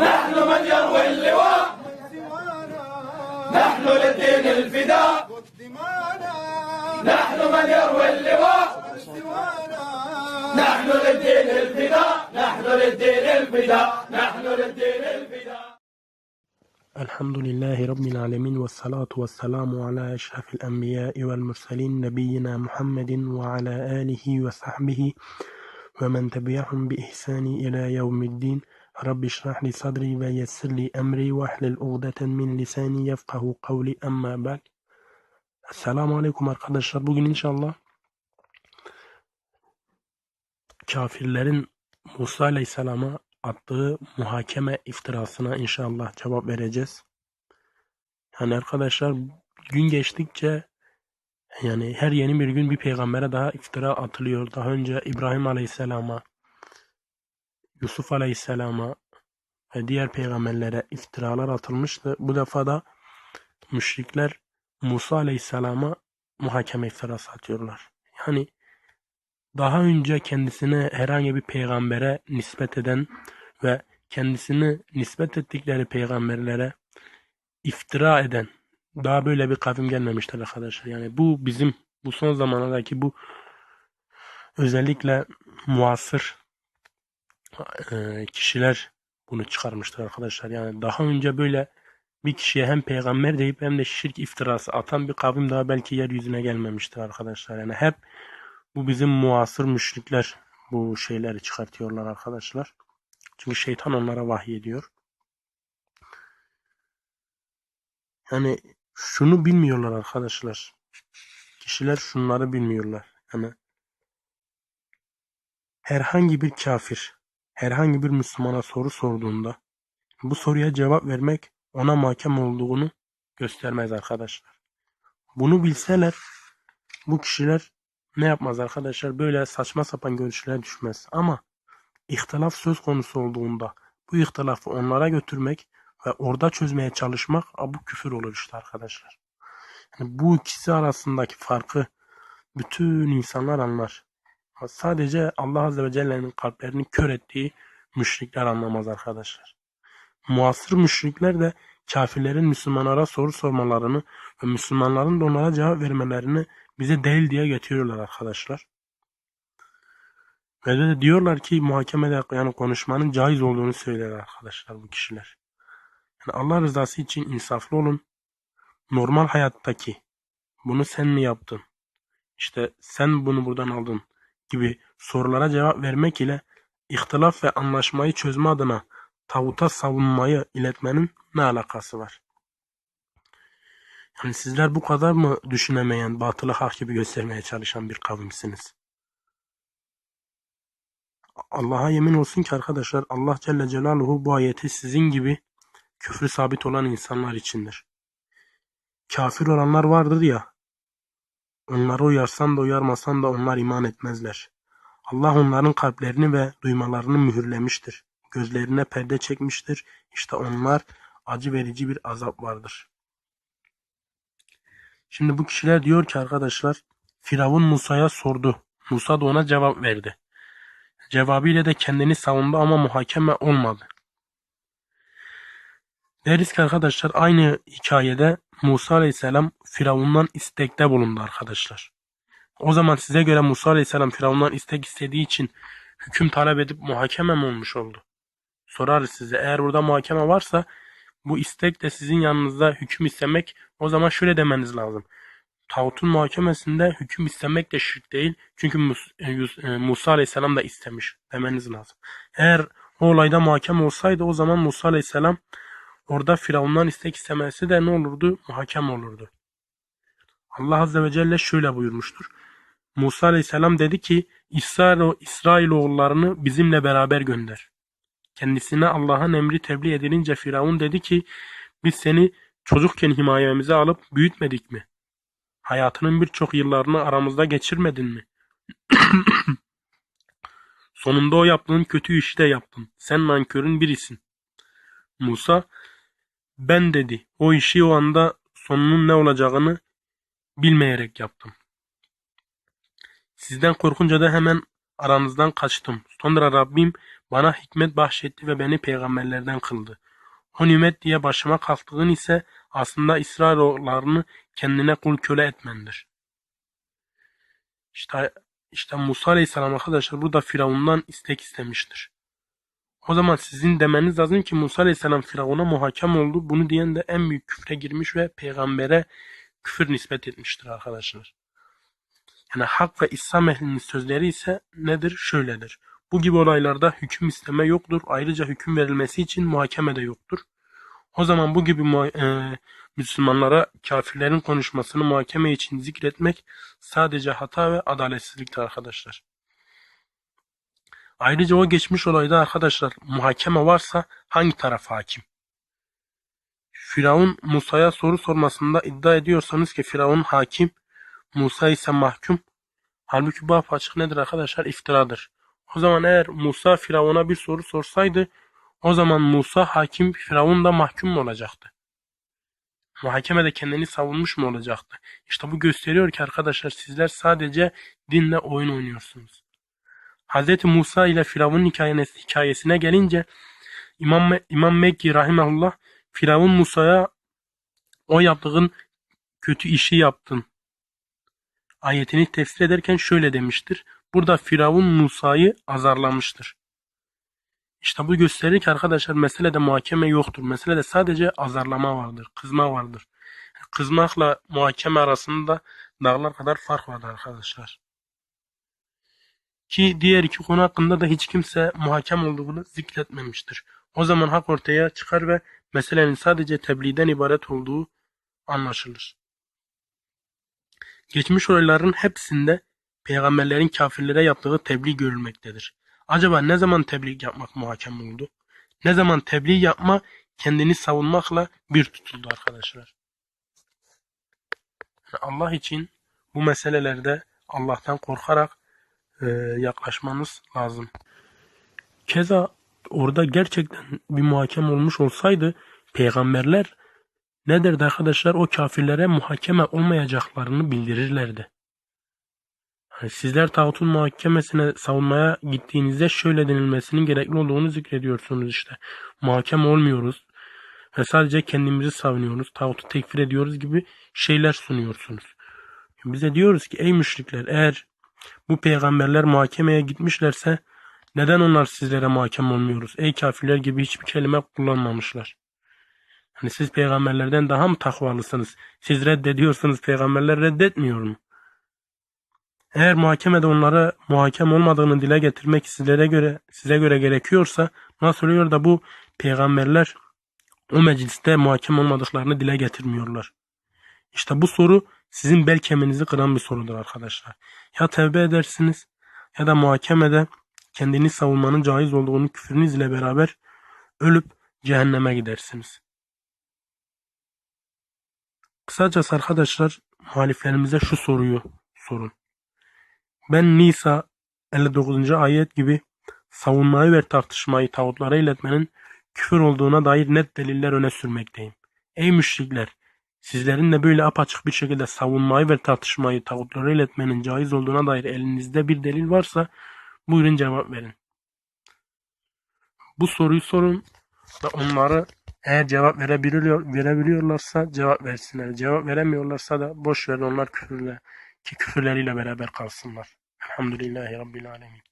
نحن من يروي اللواء. نحن للدين الفداء. نحن من يروي اللواء. نحن للدين الفداء. نحن للدين الفداء. نحن للدين الفداء. الحمد لله رب العالمين والصلاة والسلام على أشرف الأنبياء والمرسلين نبينا محمد وعلى آله وصحبه ومن تبعهم بإحسان إلى يوم الدين. رب اشرح لي صدري ويسر لي أمري واحلل عقدة من لساني يفقه قولي أما بعد Selamun Aleyküm arkadaşlar. Bugün inşallah kafirlerin Musa Aleyhisselam'a attığı muhakeme iftirasına inşallah cevap vereceğiz. Yani arkadaşlar gün geçtikçe yani her yeni bir gün bir peygambere daha iftira atılıyor. Daha önce İbrahim Aleyhisselam'a, Yusuf Aleyhisselam'a ve diğer peygamberlere iftiralar atılmıştı. Bu defa da müşrikler Musa Aleyhisselam'a muhakeme iftirası atıyorlar. Yani daha önce kendisine herhangi bir peygambere nispet eden ve kendisini nispet ettikleri peygamberlere iftira eden daha böyle bir kavim gelmemiştir arkadaşlar. Yani bu bizim bu son zamanlardaki bu özellikle muasır e, kişiler bunu çıkarmıştır arkadaşlar. Yani daha önce böyle bir kişiye hem peygamber deyip hem de şirk iftirası atan bir kavim daha belki yeryüzüne gelmemiştir arkadaşlar. Yani hep bu bizim muasır müşrikler bu şeyleri çıkartıyorlar arkadaşlar. Çünkü şeytan onlara vahiy ediyor. Yani şunu bilmiyorlar arkadaşlar. Kişiler şunları bilmiyorlar. Yani herhangi bir kafir, herhangi bir Müslümana soru sorduğunda bu soruya cevap vermek ona mahkem olduğunu göstermez arkadaşlar. Bunu bilseler bu kişiler ne yapmaz arkadaşlar? Böyle saçma sapan görüşlere düşmez. Ama ihtilaf söz konusu olduğunda bu ihtilafı onlara götürmek ve orada çözmeye çalışmak bu küfür olur işte arkadaşlar. Yani bu ikisi arasındaki farkı bütün insanlar anlar. Sadece Allah Azze ve Celle'nin kalplerini kör ettiği müşrikler anlamaz arkadaşlar. Muasır müşrikler de kafirlerin Müslümanlara soru sormalarını ve Müslümanların da onlara cevap vermelerini bize değil diye getiriyorlar arkadaşlar. Ve de diyorlar ki muhakemede yani konuşmanın caiz olduğunu söyler arkadaşlar bu kişiler. Yani Allah rızası için insaflı olun. Normal hayattaki bunu sen mi yaptın? İşte sen bunu buradan aldın gibi sorulara cevap vermek ile ihtilaf ve anlaşmayı çözme adına tağuta savunmayı iletmenin ne alakası var? Yani sizler bu kadar mı düşünemeyen, batılı hak gibi göstermeye çalışan bir kavimsiniz? Allah'a yemin olsun ki arkadaşlar Allah Celle Celaluhu bu ayeti sizin gibi küfrü sabit olan insanlar içindir. Kafir olanlar vardır ya, onları uyarsan da uyarmasan da onlar iman etmezler. Allah onların kalplerini ve duymalarını mühürlemiştir. Gözlerine perde çekmiştir. İşte onlar acı verici bir azap vardır. Şimdi bu kişiler diyor ki arkadaşlar Firavun Musa'ya sordu. Musa da ona cevap verdi. Cevabıyla da kendini savundu ama muhakeme olmadı. Deriz ki arkadaşlar aynı hikayede Musa Aleyhisselam Firavun'dan istekte bulundu arkadaşlar. O zaman size göre Musa Aleyhisselam Firavun'dan istek istediği için hüküm talep edip muhakeme mi olmuş oldu? Sorarız size. Eğer burada muhakeme varsa bu istek de sizin yanınızda hüküm istemek o zaman şöyle demeniz lazım. Tağutun muhakemesinde hüküm istemek de şirk değil. Çünkü e, e, Musa Aleyhisselam da istemiş demeniz lazım. Eğer o olayda muhakeme olsaydı o zaman Musa Aleyhisselam orada Firavun'dan istek istemesi de ne olurdu? Muhakem olurdu. Allah Azze ve Celle şöyle buyurmuştur. Musa Aleyhisselam dedi ki İsrail, İsrailoğullarını bizimle beraber gönder. Kendisine Allah'ın emri tebliğ edilince Firavun dedi ki biz seni çocukken himayemize alıp büyütmedik mi? Hayatının birçok yıllarını aramızda geçirmedin mi? Sonunda o yaptığın kötü işi de yaptın. Sen nankörün birisin. Musa ben dedi o işi o anda sonunun ne olacağını bilmeyerek yaptım. Sizden korkunca da hemen aranızdan kaçtım. Sonra Rabbim Bana hikmet bahşetti ve beni peygamberlerden kıldı. O nimet diye başıma kalktığın ise aslında İsrailoğullarını kendine kul köle etmendir. İşte, işte Musa Aleyhisselam arkadaşlar burada Firavun'dan istek istemiştir. O zaman sizin demeniz lazım ki Musa Aleyhisselam Firavun'a muhakem oldu. Bunu diyen de en büyük küfre girmiş ve peygambere küfür nispet etmiştir arkadaşlar. Yani hak ve İslam ehlinin sözleri ise nedir? Şöyledir. Bu gibi olaylarda hüküm isteme yoktur. Ayrıca hüküm verilmesi için muhakeme de yoktur. O zaman bu gibi e, Müslümanlara kafirlerin konuşmasını muhakeme için zikretmek sadece hata ve adaletsizliktir arkadaşlar. Ayrıca o geçmiş olayda arkadaşlar muhakeme varsa hangi taraf hakim? Firavun Musa'ya soru sormasında iddia ediyorsanız ki Firavun hakim, Musa ise mahkum. Halbuki bu apaçık nedir arkadaşlar? İftiradır. O zaman eğer Musa Firavun'a bir soru sorsaydı o zaman Musa hakim, Firavun da mahkum mu olacaktı? Muhakemede kendini savunmuş mu olacaktı? İşte bu gösteriyor ki arkadaşlar sizler sadece dinle oyun oynuyorsunuz. Hz. Musa ile Firavun hikayesi, hikayesine gelince İmam, İmam Mekki rahimahullah Firavun Musa'ya o yaptığın kötü işi yaptın ayetini tefsir ederken şöyle demiştir. Burada Firavun Musa'yı azarlamıştır. İşte bu gösterir ki arkadaşlar meselede muhakeme yoktur. Meselede sadece azarlama vardır, kızma vardır. Kızmakla muhakeme arasında dağlar kadar fark vardır arkadaşlar. Ki diğer iki konu hakkında da hiç kimse muhakem olduğunu zikretmemiştir. O zaman hak ortaya çıkar ve meselenin sadece tebliğden ibaret olduğu anlaşılır. Geçmiş olayların hepsinde peygamberlerin kafirlere yaptığı tebliğ görülmektedir. Acaba ne zaman tebliğ yapmak muhakem oldu? Ne zaman tebliğ yapma kendini savunmakla bir tutuldu arkadaşlar. Allah için bu meselelerde Allah'tan korkarak e, yaklaşmanız lazım. Keza orada gerçekten bir muhakem olmuş olsaydı peygamberler ne derdi arkadaşlar? O kafirlere muhakeme olmayacaklarını bildirirlerdi. Hani sizler tağutun muhakemesine savunmaya gittiğinizde şöyle denilmesinin gerekli olduğunu zikrediyorsunuz işte. Muhakeme olmuyoruz ve sadece kendimizi savunuyoruz, tağutu tekfir ediyoruz gibi şeyler sunuyorsunuz. Bize diyoruz ki ey müşrikler eğer bu peygamberler muhakemeye gitmişlerse neden onlar sizlere muhakem olmuyoruz? Ey kafirler gibi hiçbir kelime kullanmamışlar. Hani siz peygamberlerden daha mı takvalısınız? Siz reddediyorsunuz, peygamberler reddetmiyor mu? Eğer muhakemede onlara muhakem olmadığını dile getirmek sizlere göre size göre gerekiyorsa nasıl oluyor da bu peygamberler o mecliste muhakem olmadıklarını dile getirmiyorlar? İşte bu soru sizin bel kemiğinizi kıran bir sorudur arkadaşlar. Ya tevbe edersiniz ya da muhakemede kendini savunmanın caiz olduğunu küfrünüzle beraber ölüp cehenneme gidersiniz. Kısacası arkadaşlar muhaliflerimize şu soruyu sorun. Ben Nisa 59. ayet gibi savunmayı ve tartışmayı tağutlara iletmenin küfür olduğuna dair net deliller öne sürmekteyim. Ey müşrikler! Sizlerin de böyle apaçık bir şekilde savunmayı ve tartışmayı tağutlara iletmenin caiz olduğuna dair elinizde bir delil varsa buyurun cevap verin. Bu soruyu sorun ve onları eğer cevap verebiliyor, verebiliyorlarsa cevap versinler. Cevap veremiyorlarsa da boş verin onlar küfürle ki küfürleriyle beraber kalsınlar. Elhamdülillahi Rabbil Alemin.